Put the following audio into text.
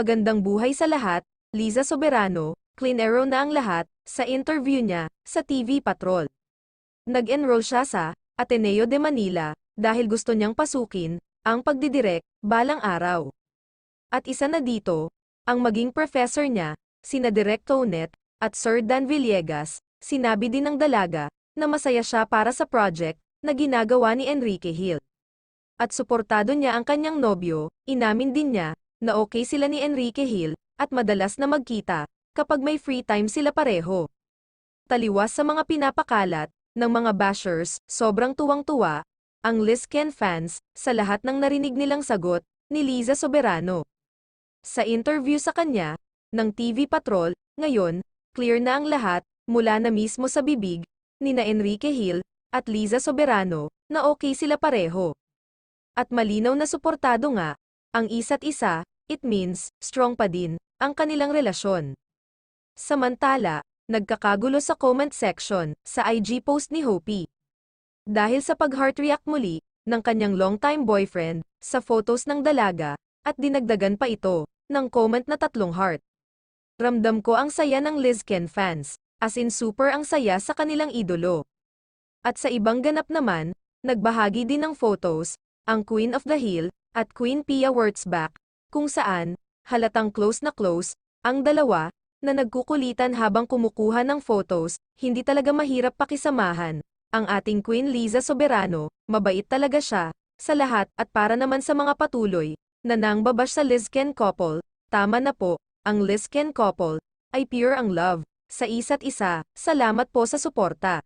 magandang buhay sa lahat, Liza Soberano, clean arrow na ang lahat, sa interview niya, sa TV Patrol. Nag-enroll siya sa Ateneo de Manila, dahil gusto niyang pasukin, ang pagdidirek, balang araw. At isa na dito, ang maging professor niya, sina Direk Tonet, at Sir Dan Villegas, sinabi din ng dalaga, na masaya siya para sa project, na ginagawa ni Enrique Hill. At suportado niya ang kanyang nobyo, inamin din niya, na okay sila ni Enrique Hill, at madalas na magkita, kapag may free time sila pareho. Taliwas sa mga pinapakalat, ng mga bashers, sobrang tuwang-tuwa, ang Lisken fans, sa lahat ng narinig nilang sagot, ni Liza Soberano. Sa interview sa kanya, ng TV Patrol, ngayon, clear na ang lahat, mula na mismo sa bibig, ni na Enrique Hill, at Liza Soberano, na okay sila pareho. At malinaw na suportado nga, ang isa't isa, it means, strong pa din, ang kanilang relasyon. Samantala, nagkakagulo sa comment section, sa IG post ni Hopi. Dahil sa pag-heart react muli, ng kanyang longtime boyfriend, sa photos ng dalaga, at dinagdagan pa ito, ng comment na tatlong heart. Ramdam ko ang saya ng Lizken fans, as in super ang saya sa kanilang idolo. At sa ibang ganap naman, nagbahagi din ng photos, ang Queen of the Hill, at Queen Pia Wurtzbach, kung saan, halatang close na close, ang dalawa, na nagkukulitan habang kumukuha ng photos, hindi talaga mahirap pakisamahan. Ang ating Queen Liza Soberano, mabait talaga siya, sa lahat at para naman sa mga patuloy, na nang babash sa Lizken couple, tama na po, ang Lizken couple, ay pure ang love, sa isa't isa, salamat po sa suporta.